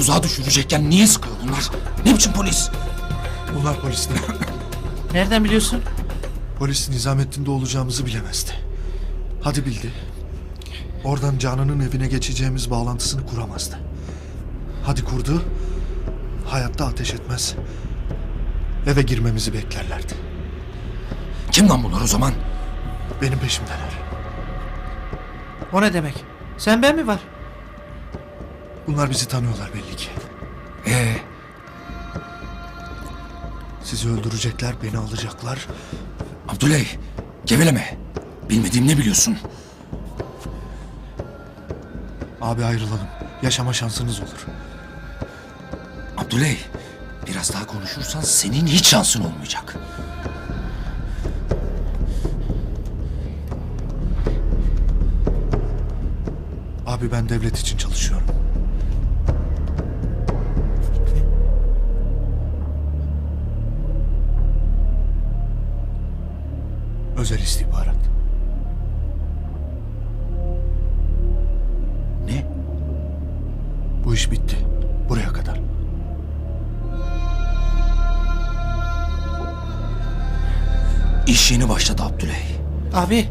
tuzağa düşürecekken niye sıkıyor bunlar? Ne biçim polis? Bunlar polis değil. Nereden biliyorsun? Polis Nizamettin'de olacağımızı bilemezdi. Hadi bildi. Oradan Canan'ın evine geçeceğimiz bağlantısını kuramazdı. Hadi kurdu. Hayatta ateş etmez. Eve girmemizi beklerlerdi. Kim lan bunlar o zaman? Benim peşimdeler. O ne demek? Sen ben mi var? Bunlar bizi tanıyorlar belli ki. Ee, Sizi öldürecekler, beni alacaklar. Abdüley, geveleme. Bilmediğim ne biliyorsun? Abi ayrılalım. Yaşama şansınız olur. Abdüley, biraz daha konuşursan senin hiç şansın olmayacak. Abi ben devlet için çalışıyorum. Özel istihbarat. Ne? Bu iş bitti. Buraya kadar. İş yeni başladı Abdüley. Abi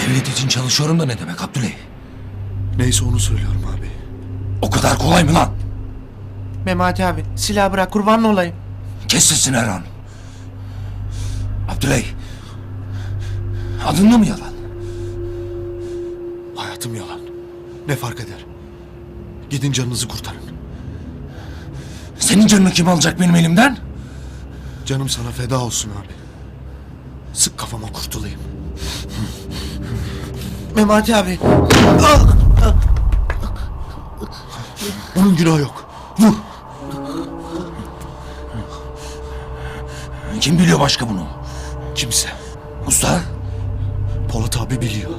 Devlet için çalışıyorum da ne demek Abdüley? Neyse onu söylüyorum abi. O kadar kolay mı lan? Memati abi silah bırak kurban olayım. Kes sesini Erhan. Abdüley. Adın da mı yalan? Hayatım yalan. Ne fark eder? Gidin canınızı kurtarın. Senin canını kim alacak benim elimden? Canım sana feda olsun abi. Sık kafama kurtulayım. Memati abi. Bunun günahı yok. Vur. Kim biliyor başka bunu? Kimse. Usta? Polat abi biliyor.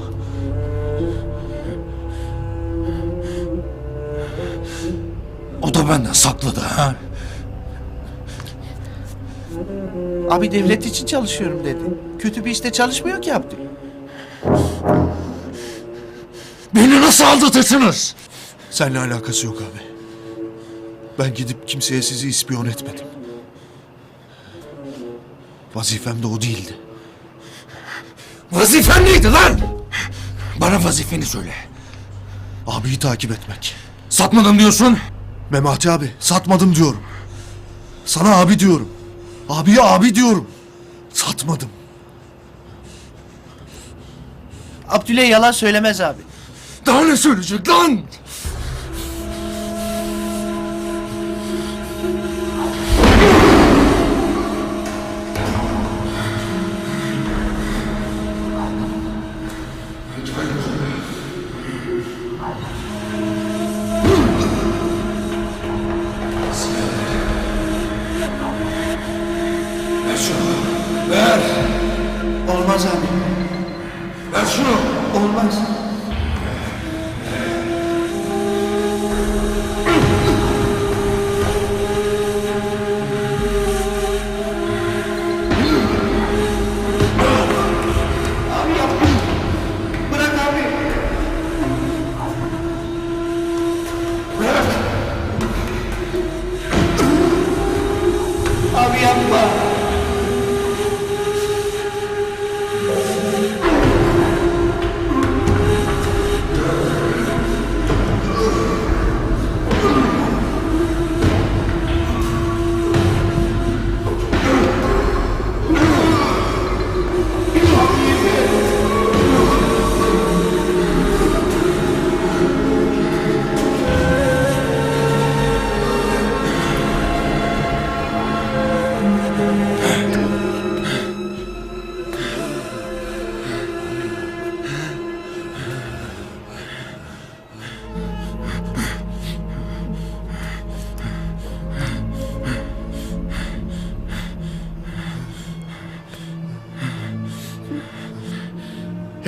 O da benden sakladı ha? Abi devlet için çalışıyorum dedi. Kötü bir işte çalışmıyor ki Abdü. Beni nasıl aldatırsınız? Seninle alakası yok abi. Ben gidip kimseye sizi ispiyon etmedim. Vazifem de o değildi. Vazifen neydi lan? Bana vazifeni söyle. Abiyi takip etmek. Satmadım diyorsun. Memati abi satmadım diyorum. Sana abi diyorum. Abiye abi diyorum. Satmadım. Abdüley yalan söylemez abi. Daha ne söyleyecek lan?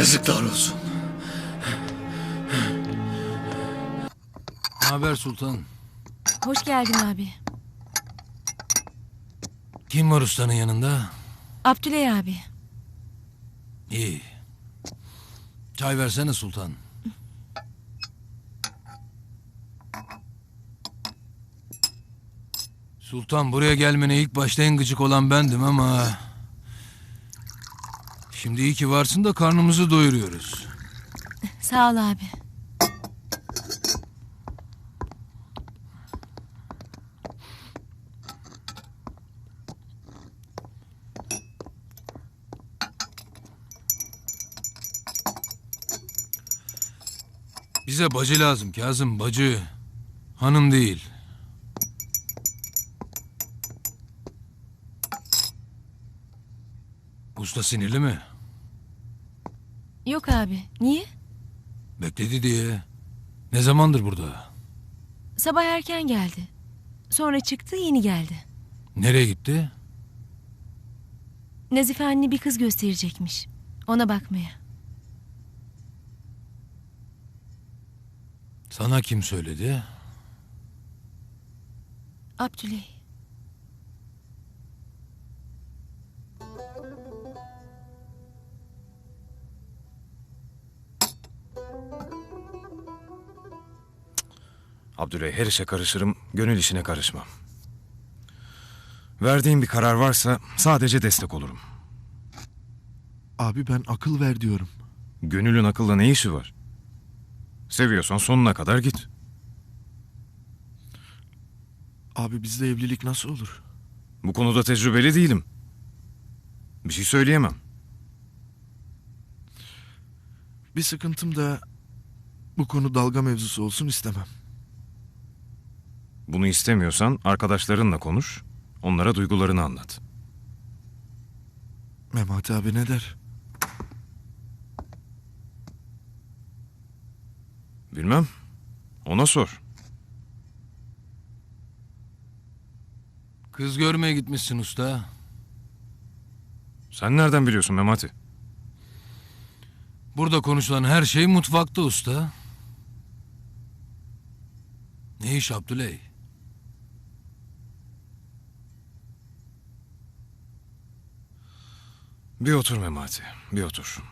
Yazıklar olsun. Ne haber Sultan? Hoş geldin abi. Kim var ustanın yanında? Abdüley abi. İyi. Çay versene Sultan. Sultan buraya gelmene ilk başta en gıcık olan bendim ama... Şimdi iyi ki varsın da karnımızı doyuruyoruz. Sağ ol abi. Bize bacı lazım Kazım bacı. Hanım değil. Usta sinirli mi? Yok abi. Niye? Bekledi diye. Ne zamandır burada? Sabah erken geldi. Sonra çıktı yeni geldi. Nereye gitti? Nazife anne bir kız gösterecekmiş. Ona bakmaya. Sana kim söyledi? Abdüley. Abdüley her işe karışırım, gönül işine karışmam. Verdiğim bir karar varsa sadece destek olurum. Abi ben akıl ver diyorum. Gönülün akılla ne işi var? Seviyorsan sonuna kadar git. Abi bizde evlilik nasıl olur? Bu konuda tecrübeli değilim. Bir şey söyleyemem. Bir sıkıntım da bu konu dalga mevzusu olsun istemem. Bunu istemiyorsan arkadaşlarınla konuş, onlara duygularını anlat. Memati abi ne der? Bilmem. Ona sor. Kız görmeye gitmişsin usta. Sen nereden biliyorsun Memati? Burada konuşulan her şey mutfakta usta. Ne iş Abdüley? Bir otur Memati, bir otur.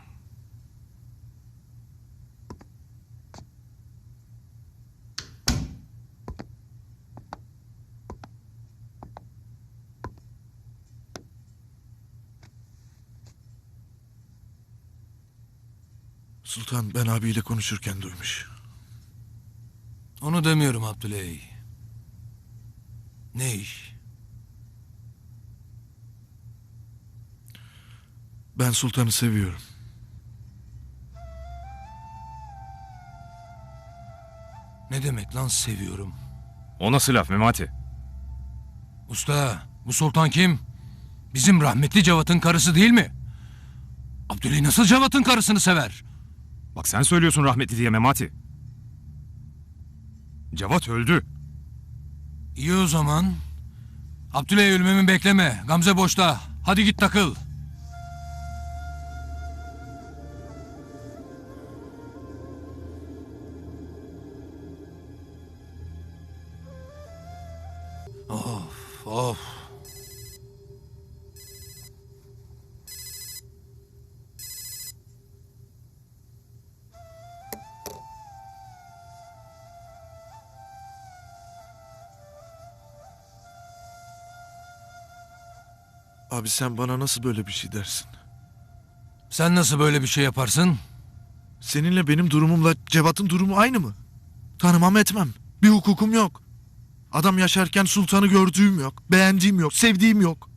Sultan ben abiyle konuşurken duymuş. Onu demiyorum Abdüley. Ne iş? Ben Sultan'ı seviyorum. Ne demek lan seviyorum? O nasıl laf Memati? Usta, bu sultan kim? Bizim rahmetli Cevat'ın karısı değil mi? Abdüley nasıl Cevat'ın karısını sever? Bak sen söylüyorsun rahmetli diye Memati. Cevat öldü. İyi o zaman. Abdüley ölmemi bekleme. Gamze boşta. Hadi git takıl. Of. Abi sen bana nasıl böyle bir şey dersin? Sen nasıl böyle bir şey yaparsın? Seninle benim durumumla Cevat'ın durumu aynı mı? Tanımam etmem. Bir hukukum yok. Adam yaşarken sultanı gördüğüm yok. Beğendiğim yok. Sevdiğim yok.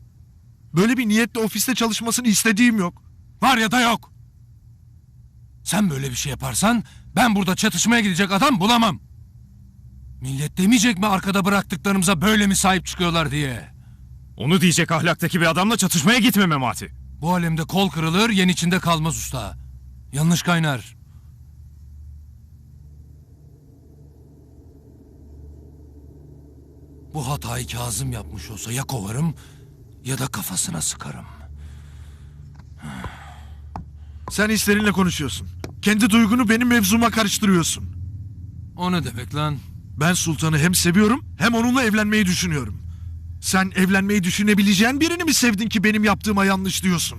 Böyle bir niyetle ofiste çalışmasını istediğim yok. Var ya da yok. Sen böyle bir şey yaparsan ben burada çatışmaya gidecek adam bulamam. Millet demeyecek mi arkada bıraktıklarımıza böyle mi sahip çıkıyorlar diye? Onu diyecek ahlaktaki bir adamla çatışmaya gitme Memati. Bu alemde kol kırılır, yen içinde kalmaz usta. Yanlış kaynar. Bu hatayı Kazım yapmış olsa ya kovarım ya da kafasına sıkarım. Sen hislerinle konuşuyorsun. Kendi duygunu benim mevzuma karıştırıyorsun. O ne demek lan? Ben sultanı hem seviyorum hem onunla evlenmeyi düşünüyorum. Sen evlenmeyi düşünebileceğin birini mi sevdin ki benim yaptığıma yanlış diyorsun?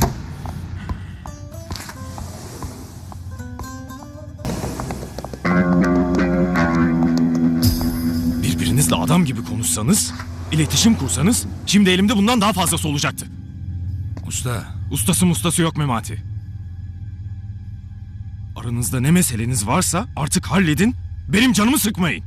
adam gibi konuşsanız, iletişim kursanız, şimdi elimde bundan daha fazlası olacaktı. Usta, Ustası mustası yok Memati. Aranızda ne meseleniz varsa artık halledin, benim canımı sıkmayın.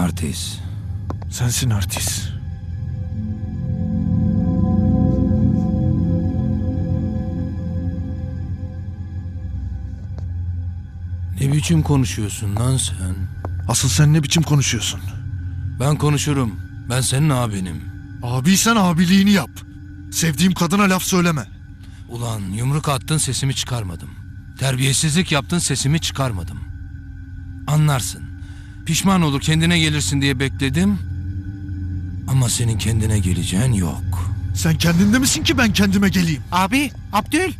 artist. Sensin artist. Ne biçim konuşuyorsun lan sen? Asıl sen ne biçim konuşuyorsun? Ben konuşurum. Ben senin abinim. Abiysen abiliğini yap. Sevdiğim kadına laf söyleme. Ulan yumruk attın sesimi çıkarmadım. Terbiyesizlik yaptın sesimi çıkarmadım. Anlarsın. Pişman olur kendine gelirsin diye bekledim. Ama senin kendine geleceğin yok. Sen kendinde misin ki ben kendime geleyim? Abi, Abdül.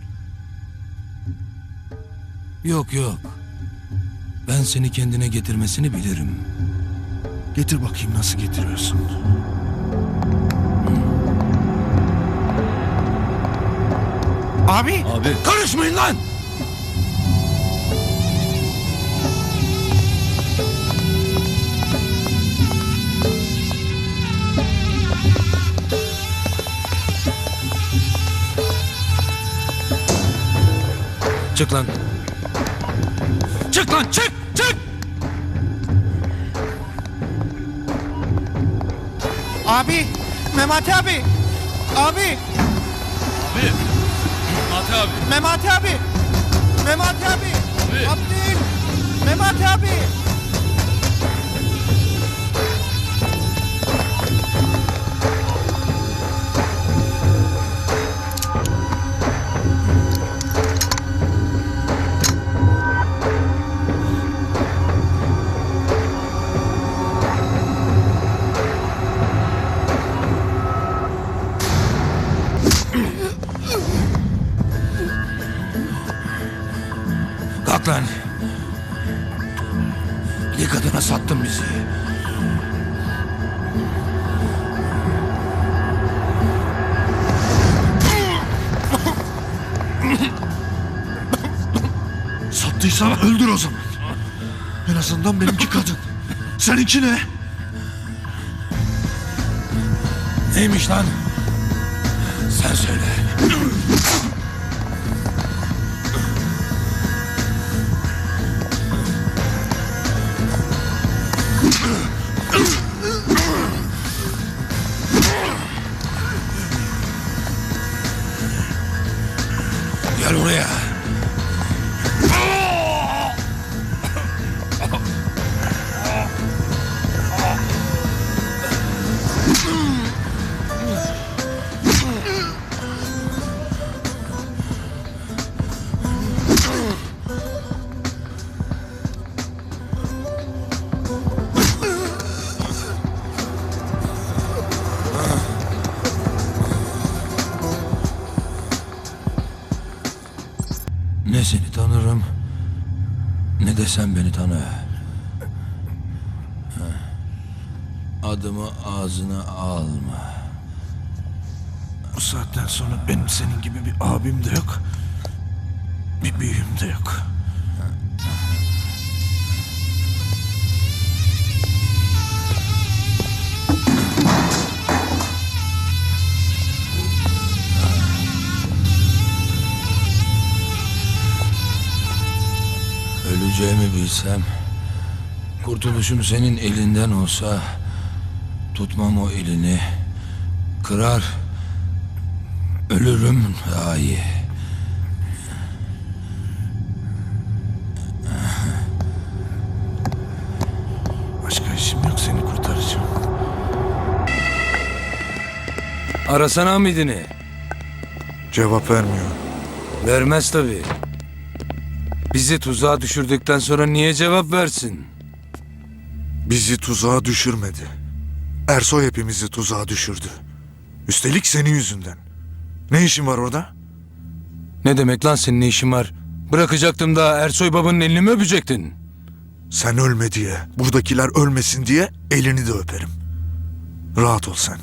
Yok yok. Ben seni kendine getirmesini bilirim. Getir bakayım nasıl getiriyorsun. Abi, Abi. Karışmayın lan! Çık lan. Çık lan çık abi. Memati abi. Abi. Memati abi. Memati abi. Memati abi. Abdül. Memati abi. Sattıysan öldür o zaman. En azından benimki kadın. Seninki ne? Neymiş lan? Sen söyle. Tanı. Adımı ağzına alma. Bu saatten sonra benim senin gibi bir abim de yok. Bir büyüğüm de yok. Yapabilsem, kurtuluşum senin elinden olsa, tutmam o elini, kırar, ölürüm daha iyi. Başka işim yok seni kurtaracağım. Arasana Hamid'ini. Cevap vermiyor. Vermez tabii. Bizi tuzağa düşürdükten sonra niye cevap versin? Bizi tuzağa düşürmedi. Ersoy hepimizi tuzağa düşürdü. Üstelik senin yüzünden. Ne işin var orada? Ne demek lan senin ne işin var? Bırakacaktım da Ersoy babanın elini mi öpecektin? Sen ölme diye, buradakiler ölmesin diye elini de öperim. Rahat ol sen.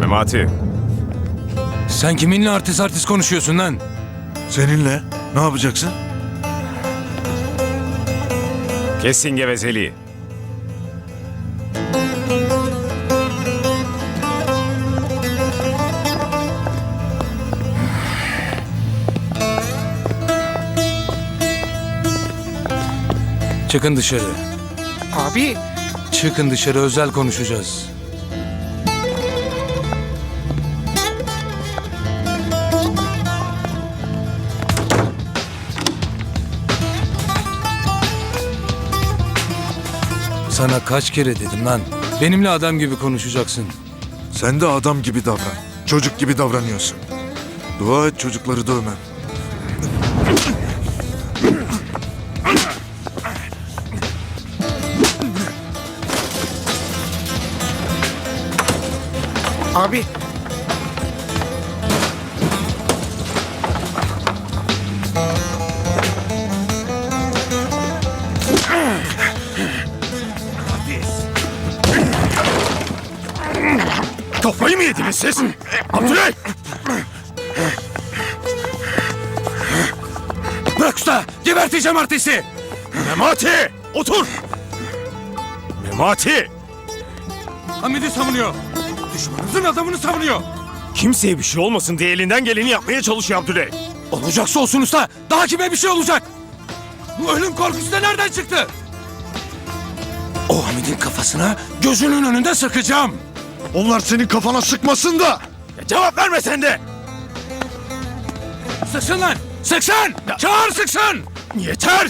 Memati. Sen kiminle artist artist konuşuyorsun lan? Seninle ne yapacaksın? Kesin gevezeliği. Çıkın dışarı. Abi Çıkın dışarı özel konuşacağız. Sana kaç kere dedim lan. Benimle adam gibi konuşacaksın. Sen de adam gibi davran. Çocuk gibi davranıyorsun. Dua et çocukları dövmem. abi Kafayı mı yediniz siz? Abdülay! Bırak usta! Geberteceğim artisti! Memati! Otur! Memati! Hamid'i savunuyor. Düşmanımızın adamını savunuyor. Kimseye bir şey olmasın diye elinden geleni yapmaya çalışıyor Abdülay. Olacaksa olsun usta. Daha kime bir şey olacak? Bu ölüm korkusu da nereden çıktı? O Hamid'in kafasına gözünün önünde sıkacağım. Onlar senin kafana sıkmasın da. Ya cevap verme sen de! Sıksın lan! Sıksın! Çağır sıksın! Yeter!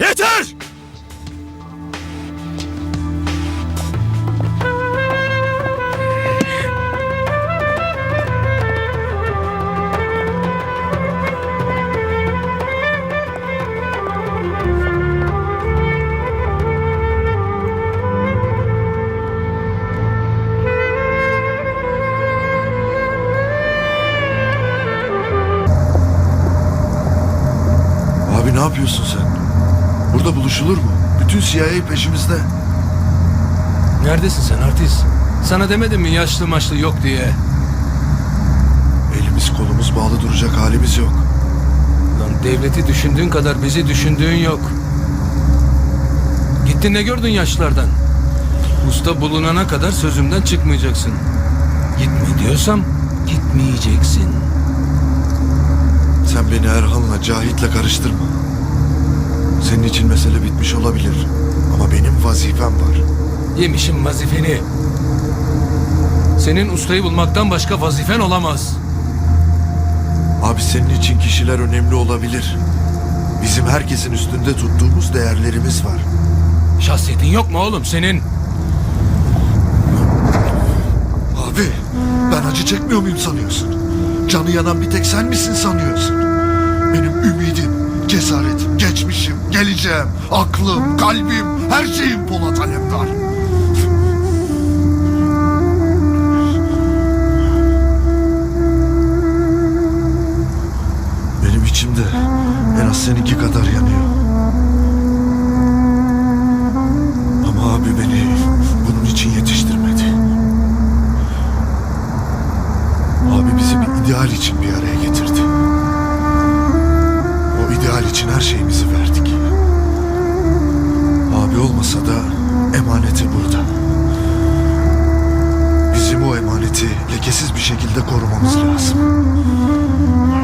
Yeter! Yapıyorsun sen? Burada buluşulur mu? Bütün CIA peşimizde. Neredesin sen artist? Sana demedim mi yaşlı maçlı yok diye? Elimiz kolumuz bağlı duracak halimiz yok. Lan devleti düşündüğün kadar bizi düşündüğün yok. Gittin ne gördün yaşlılardan? Usta bulunana kadar sözümden çıkmayacaksın. Gitme diyorsam gitmeyeceksin. Sen beni Erhan'la Cahit'le karıştırma. Senin için mesele bitmiş olabilir. Ama benim vazifem var. Yemişim vazifeni. Senin ustayı bulmaktan başka vazifen olamaz. Abi senin için kişiler önemli olabilir. Bizim herkesin üstünde tuttuğumuz değerlerimiz var. Şahsiyetin yok mu oğlum senin? Abi ben acı çekmiyor muyum sanıyorsun? Canı yanan bir tek sen misin sanıyorsun? Benim ümidim, geleceğim, aklım, kalbim, her şeyim Polat Alemdar. Benim içimde en az seninki kadar yanıyor. O emaneti lekesiz bir şekilde korumamız lazım.